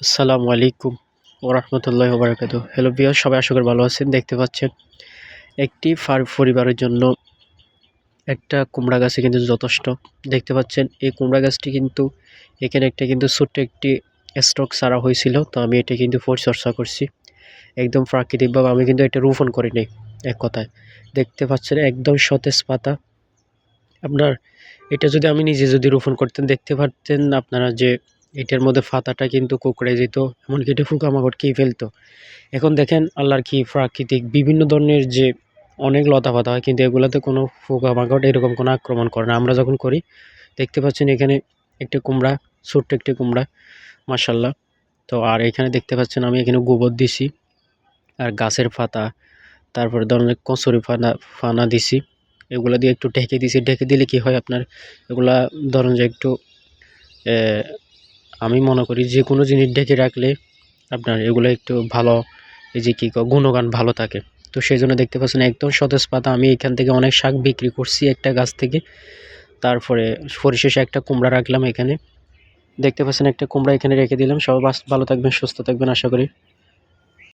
আসসালামু আলাইকুম ওরহমতুল্লাহ বারাকাতু হ্যালো বিয়ার সবাই আশা করি ভালো আছেন, দেখতে পাচ্ছেন একটি ফার পরিবারের জন্য একটা কুমড়া গাছে কিন্তু যথেষ্ট। দেখতে পাচ্ছেন, এই কুমড়া গাছটি কিন্তু এখানে একটা কিন্তু ছোট্ট একটি স্টক সারা হয়েছিল, তো আমি এটা কিন্তু পরিচর্যা করছি। একদম প্রাকৃতিকভাবে আমি কিন্তু এটা রোপণ করিনি এক কথায়। দেখতে পাচ্ছেন, একদম সতেজ পাতা। আপনার, এটা যদি আমি নিজে যদি রোপণ করতেন, দেখতে পারতেন আপনারা যে এটার মধ্যে ফাতাটা কিন্তু কুকড়ে যেত, এমনকি এটা পোকামাকড় খেয়ে ফেলতো। এখন দেখেন আল্লাহর কি প্রাকৃতিক বিভিন্ন ধরনের যে অনেক লতা পাতা হয়, কিন্তু এগুলোতে কোনো পোকামাকড় এরকম কোনো আক্রমণ করে না। আমরা যখন করি, দেখতে পাচ্ছেন এখানে একটি কুমড়া, ছোট্ট একটি কুমড়া মাসাল্লাহ তো আর এখানে দেখতে পাচ্ছেন আমি এখানে গোবর দিছি, আর গাছের পাতা, তারপরে ধরনের কচুরি ফানা ফানা দিছি, এগুলো দিয়ে একটু ঢেকে দিছি। ঢেকে দিলে কি হয় আপনার? এগুলা ধরুন যে একটু আমি মনে করি যে কোনো জিনিস ঢেকে রাখলে আপনার এগুলো একটু ভালো, এই যে কী গুণগান ভালো থাকে। তো সেই জন্য দেখতে পাচ্ছেন একদম সতেজ পাতা। আমি এখান থেকে অনেক শাক বিক্রি করছি একটা গাছ থেকে। তারপরে পরিশেষে একটা কুমড়া রাখলাম এখানে। দেখতে পাচ্ছেন একটা কুমড়া এখানে রেখে দিলাম। সবাই ভালো থাকবেন, সুস্থ থাকবেন, আশা করি।